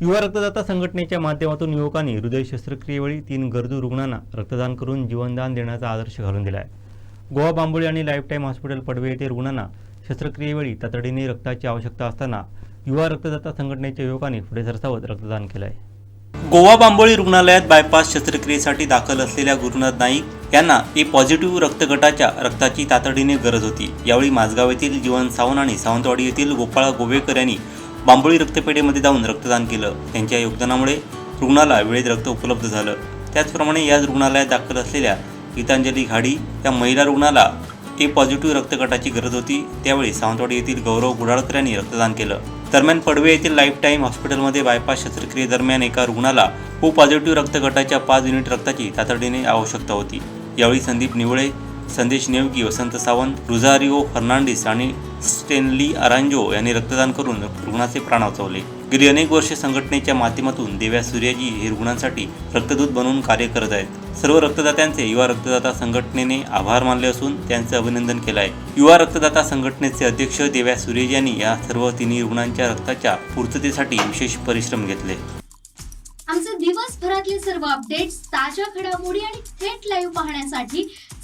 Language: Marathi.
युवा रक्तदाता संघटनेच्या माध्यमातून युवकांनी हृदय शस्त्रक्रियेवेळी तीन गरजू रुग्णांना रक्तदान करून जीवनदान देण्याचा आदर्श घालून दिला आहे गोवा बांबोळी आणि लाईफटाईम हॉस्पिटल पडवे येथे रुग्णांना शस्त्रक्रियेवेळी तातडीने रक्ताची आवश्यकता असताना युवा रक्तदाता संघटनेच्या युवकांनी पुढे सरसावत रक्तदान केलं आहे गोवा बांबोळी रुग्णालयात बायपास शस्त्रक्रियेसाठी दाखल असलेल्या गुरुनाथ नाईक यांना ए पॉझिटिव्ह रक्तगटाच्या रक्ताची तातडीने गरज होती. यावेळी माझगाव येथील जीवन सावंत आणि सावंतवाडी येथील गोपाळ गोवेकर यांनी बांबोळी रक्तपेढीमध्ये जाऊन रक्तदान केलं. त्यांच्या योगदानामुळे रुग्णाला वेळेत रक्त उपलब्ध झालं. त्याचप्रमाणे याच रुग्णालयात दाखल असलेल्या गीतांजली घाडी या महिला रुग्णाला ए पॉझिटिव्ह रक्तगटाची गरज होती. त्यावेळी सावंतवाडी येथील गौरव गुडाळकर यांनी रक्तदान केलं. दरम्यान पडवे येथील लाईफ टाईम हॉस्पिटलमध्ये बायपास शस्त्रक्रियेदरम्यान एका रुग्णाला ओ पॉझिटिव्ह रक्तगटाच्या पाच युनिट रक्ताची तातडीने आवश्यकता होती. यावेळी संदीप निवळे संदेश नेवगी वसंत सावंत रुझारिओ फर्नांडिस आणि स्टेनली अरांजो यांनी रक्तदान करून रुग्णाचे प्राण वाचवले. गेली अनेक वर्षे संघटनेच्या माध्यमातून देव्या सूर्याजी हे रुग्णांसाठी रक्तदूत बनवून कार्य करत आहेत. सर्व रक्तदात्यांचे युवा रक्तदाता संघटनेने आभार मानले असून त्यांचे अभिनंदन केलं आहे. युवा रक्तदाता संघटनेचे अध्यक्ष देव्या सूर्यजी यांनी या सर्व तिन्ही रुग्णांच्या रक्ताच्या पूर्ततेसाठी विशेष परिश्रम घेतले. आमचे दिवसभरातले सर्व अपडेट्स ताज्या घडामोडी आणि थेट लाईव्ह पाहण्यासाठी